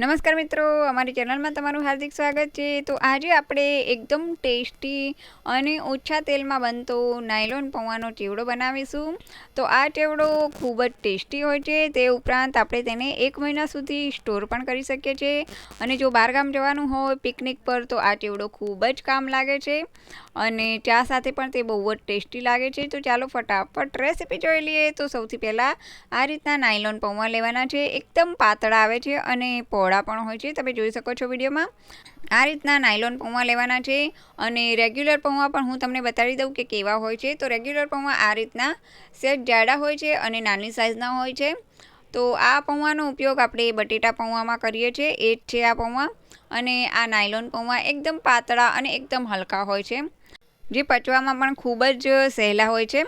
નમસ્કાર મિત્રો, અમારી ચેનલમાં તમારું હાર્દિક સ્વાગત છે. તો આજે આપણે એકદમ ટેસ્ટી અને ઓછા તેલમાં બનતો નાયલોન પૌવાનો ચેવડો બનાવીશું. તો આ ચેવડો ખૂબ જ ટેસ્ટી હોય છે. તે ઉપરાંત આપણે તેને એક મહિના સુધી સ્ટોર પણ કરી શકીએ છીએ. અને જો બહારગામ જવાનું હોય, પિકનિક પર, તો આ ચેવડો ખૂબ જ કામ લાગે છે. અને ચા સાથે પણ તે બહુ જ ટેસ્ટી લાગે છે. તો ચાલો ફટાફટ રેસીપી જોઈ લઈએ. તો સૌથી પહેલાં આ રીતના નાયલોન પૌવા લેવાના છે. એકદમ પાતળા આવે છે અને પહોળા પણ હોય છે, તમે જોઈ શકો છો વિડીયોમાં. આ રીતના નાયલોન પૌવા લેવાના છે અને રેગ્યુલર પૌવા પણ હું તમને બતાવી દઉં કે કેવા હોય છે. તો રેગ્યુલર પૌવા આ રીતના સેટ જાડા હોય છે અને નાની સાઇઝના હોય છે. તો આ પૌવાનો ઉપયોગ આપણે બટેટા પૌવામાં કરીએ છીએ, એ જ છે આ પૌવા. અને આ નાયલોન પૌવા એકદમ પાતળા અને એકદમ હલકા હોય છે. જે પચવામાં પણ ખૂબ જ સહેલા હોય છે.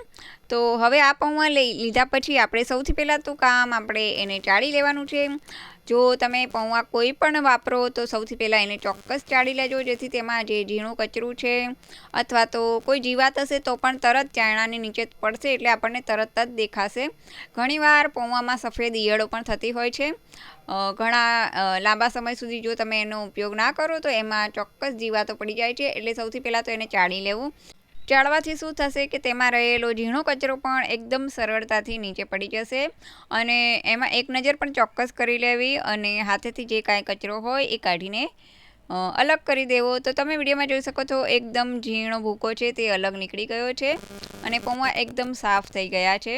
તો હવે આ પૌવા લઈ લીધા પછી આપણે સૌથી પહેલાં તો કામ આપણે એને ચાળી લેવાનું છે. જો તમે પૌવા કોઈ પણ વાપરો તો સૌથી પહેલાં એને ચોક્કસ ચાળી લેજો, જેથી તેમાં જે ઝીણું કચરું છે અથવા તો કોઈ જીવાત હશે તો પણ તરત ચાયણાની નીચે પડશે એટલે આપણને તરત જ દેખાશે. ઘણીવાર પૌવામાં સફેદ ઈયળો પણ થતી હોય છે. ઘણા લાંબા સમય સુધી જો તમે એનો ઉપયોગ ના કરો તો એમાં ચોક્કસ જીવાતો પડી જાય છે એટલે સૌથી પહેલાં તો એને ચાળી લેવું. ચાળવાથી શું થશે કે તેમાં રહેલો ઝીણો કચરો પણ એકદમ સરળતાથી નીચે પડી જશે અને એમાં એક નજર પણ ચોક્કસ કરી લેવી અને હાથેથી જે કાંઈ કચરો હોય એ કાઢીને અલગ કરી દેવો. તો તમે વિડીયોમાં જોઈ શકો છો એકદમ ઝીણો ભૂકો છે, તે અલગ નીકળી ગયો છે અને પૌવા એકદમ સાફ થઈ ગયા છે.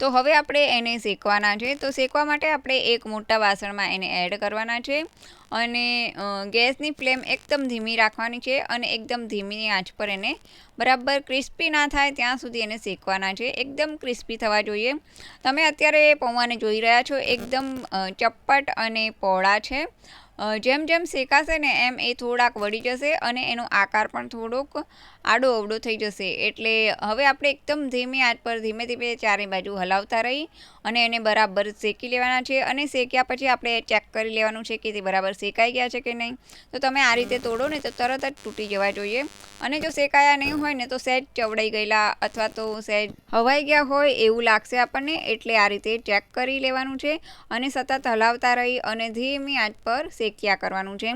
તો હવે આપણે એને શેકવાના છે. તો શેકવા માટે આપણે એક મોટા વાસણમાં એને એડ કરવાના છે અને ગેસની ફ્લેમ એકદમ ધીમી રાખવાની છે અને એકદમ ધીમી આંચ પર એને બરાબર ક્રિસ્પી ના થાય ત્યાં સુધી એને શેકવાના છે. એકદમ ક્રિસ્પી થવા જોઈએ. તમે અત્યારે પૌવાને જોઈ રહ્યા છો, એકદમ ચપ્પટ અને પહોળા છે. જેમ જેમ શેકાશે ને એમ એ થોડાક વળી જશે અને એનો આકાર પણ થોડોક આડો અવડો થઈ જશે. એટલે હવે આપણે એકદમ ધીમી આંચ પર ધીમે ધીમે ચારે બાજુ હલાવતા રહી અને એને બરાબર શેકી લેવાના છે અને શેક્યા પછી આપણે ચેક કરી લેવાનું છે કે તે બરાબર શેકાઈ ગયા છે કે નહીં. તો તમે આ રીતે તોડો ને તો તરત જ તૂટી જવા જોઈએ. અને જો શેકાયા નહીં હોય ને તો સહેજ ચવડાઈ ગયેલા અથવા તો સહેજ હવાઈ ગયા હોય એવું લાગશે આપણને. એટલે આ રીતે ચેક કરી લેવાનું છે અને સતત હલાવતા રહી અને ધીમી આંચ પર શેક્યા કરવાનું છે.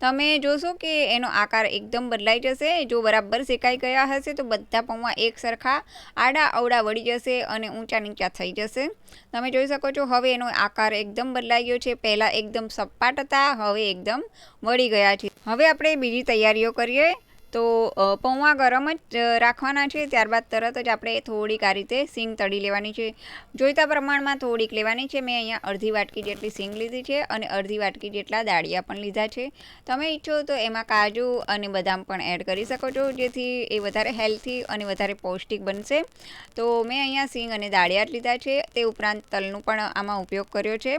તમે જોશો કે એનો આકાર એકદમ બદલાઈ જશે. જો બરાબર શેકાઈ ગયા હશે તો બધા પૌવા એક સરખા આડા અવડા વળી જશે અને ઊંચા નીચા થઈ જશે. તમે જોઈ શકો છો, હવે એનો આકાર એકદમ બદલાઈ ગયો છે. પહેલાં એકદમ સપાટ હતા, હવે એકદમ વળી ગયા છે. હવે આપણે બીજી તૈયારીઓ કરીએ. તો પૌવા ગરમ જ રાખવાના છે. ત્યારબાદ તરત જ આપણે થોડીક આ રીતે સિંગ તળી લેવાની છે. જોઈતા પ્રમાણમાં થોડીક લેવાની છે. મેં અહીંયા અડધી વાટકી જેટલી સિંગ લીધી છે અને અડધી વાટકી જેટલા દાળિયા પણ લીધા છે. તમે ઈચ્છો તો એમાં કાજુ અને બદામ પણ એડ કરી શકો છો, જેથી એ વધારે હેલ્થી અને વધારે પૌષ્ટિક બનશે. તો મેં અહીંયા સિંગ અને દાળિયા જ લીધા છે. તે ઉપરાંત તલનું પણ આમાં ઉપયોગ કર્યો છે.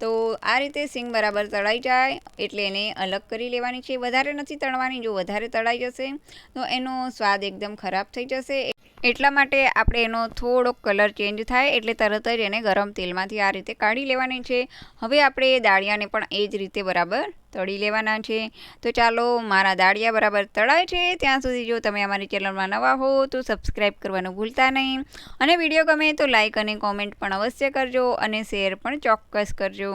તો આ રીતે સિંગ બરાબર તળાઈ જાય એટલે એને અલગ કરી લેવાની છે. વધારે નથી તળવાની, જો વધારે તળાઈ જશે તો એનો સ્વાદ એકદમ ખરાબ થઈ જશે. એટલા માટે આપણે એનો થોડોક કલર ચેન્જ થાય એટલે તરત જ એને ગરમ તેલમાંથી આ રીતે કાઢી લેવાની છે. હવે આપણે દાળિયાને પણ એ જ રીતે બરાબર તળી લેવાના છે. તો ચાલો મારા દાળિયા બરાબર તળાય છે. ત્યાં સુધી જો તમે અમારી ચેનલમાં નવા હો તો સબસ્ક્રાઈબ કરવાનું ભૂલતા નહીં. અને વીડિયો ગમે તો લાઇક અને કોમેન્ટ પણ અવશ્ય કરજો અને શેર પણ ચોક્કસ કરજો.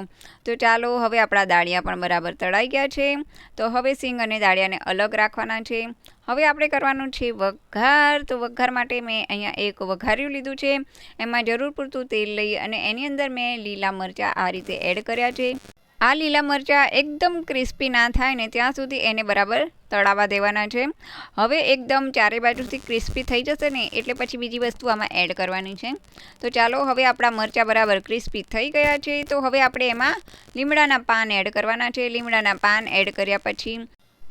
તો ચાલો હવે આપણા દાળિયા પણ બરાબર તળાઈ ગયા છે. તો હવે સિંગ અને દાળિયાને અલગ રાખવાના છે. હવે આપણે કરવાનું છે વઘાર. તો વઘાર માટે મેં અહીંયા એક વઘાર્યું લીધું છે. એમાં જરૂર પૂરતું તેલ લઈ અને એની અંદર મેં લીલા મરચાં આ રીતે એડ કર્યા છે. આ લીલા મરચાં એકદમ ક્રિસ્પી ના થાય ને ત્યાં સુધી એને બરાબર તળાવા દેવાના છે. હવે એકદમ ચારે બાજુથી ક્રિસ્પી થઈ જશે ને એટલે પછી બીજી વસ્તુ આમાં એડ કરવાની છે. તો ચાલો હવે આપણા મરચાં બરાબર ક્રિસ્પી થઈ ગયા છે. તો હવે આપણે એમાં લીમડાના પાન એડ કરવાના છે. લીમડાના પાન એડ કર્યા પછી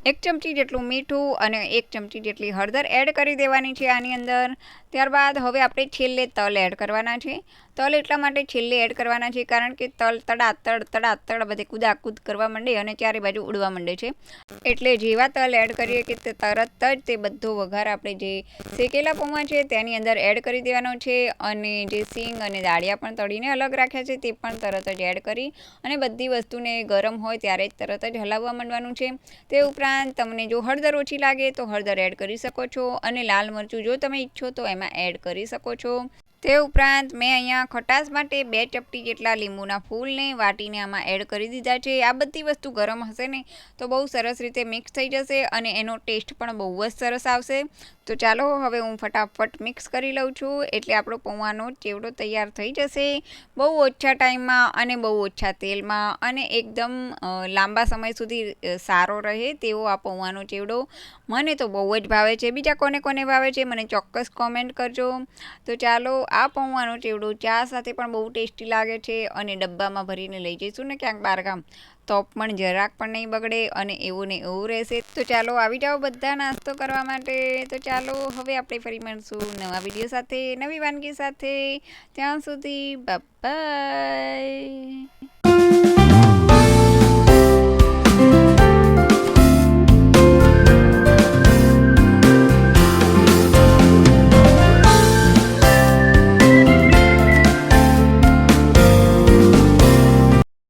એક ચમચી જેટલું મીઠું અને એક ચમચી જેટલી હળદર એડ કરી દેવાની છે આની અંદર. ત્યારબાદ હવે આપણે છેલ્લે તલ એડ કરવાના છે. તલ એટલા માટે છેલ્લે એડ કરવાના છે, કારણ કે તલ તડાતડ તડાતડ તડા તડ બધે કૂદાકૂદ કરવા માંડે અને ચારે બાજુ ઉડવા માંડે છે. એટલે જેવા તલ એડ કરીએ કે તે તરત જ તે બધો વઘાર આપણે જે શેકેલા પૌવા છે, તેની અંદર એડ કરી દેવાનો છે અને જે સિંગ અને દાળિયા પણ તળીને અલગ રાખ્યા છે, તે પણ તરત જ એડ કરી અને બધી વસ્તુને ગરમ હોય ત્યારે જ તરત જ હલાવવા માંડવાનું છે. તે ઉપરાંત તમને જો હળદર ઓછી લાગે તો હળદર એડ કરી શકો છો અને લાલ મરચું જો તમે ઈચ્છો તો એમાં એડ કરી શકો છો. તે ઉપરાંત મેં અહીંયા ખટાશ માટે બે ચપટી જેટલા લીંબુના ફૂલને વાટીને આમાં એડ કરી દીધા છે. આ બધી વસ્તુ ગરમ હશે ને તો બહુ સરસ રીતે મિક્સ થઈ જશે અને એનો ટેસ્ટ પણ બહુ જ સરસ આવશે. તો ચાલો હવે હું ફટાફટ મિક્સ કરી લઉં છું એટલે આપણો પૌવાનો ચેવડો તૈયાર થઈ જશે. બહુ ઓછા ટાઈમમાં અને બહુ ઓછા તેલમાં અને એકદમ લાંબા સમય સુધી સારો રહે તેવો આ પૌવાનો ચેવડો મને તો બહુ જ ભાવે છે. બીજા કોને કોને ભાવે છે, મને ચોક્કસ કોમેન્ટ કરજો. તો ચાલો આ પૌવાનો ચેવડો ચા સાથે પણ બહુ ટેસ્ટી લાગે છે અને ડબ્બામાં ભરીને લઈ જઈશું ને ક્યાંક બહારગામ તો પણ જરાક પણ નહીં બગડે અને એવું ને એવું રહેશે. તો ચાલો આવી જાઓ બધા નાસ્તો કરવા માટે. તો ચાલો હવે આપણે ફરી મળશું નવા વીડિયો સાથે, નવી વાનગી સાથે. ત્યાં સુધી બાય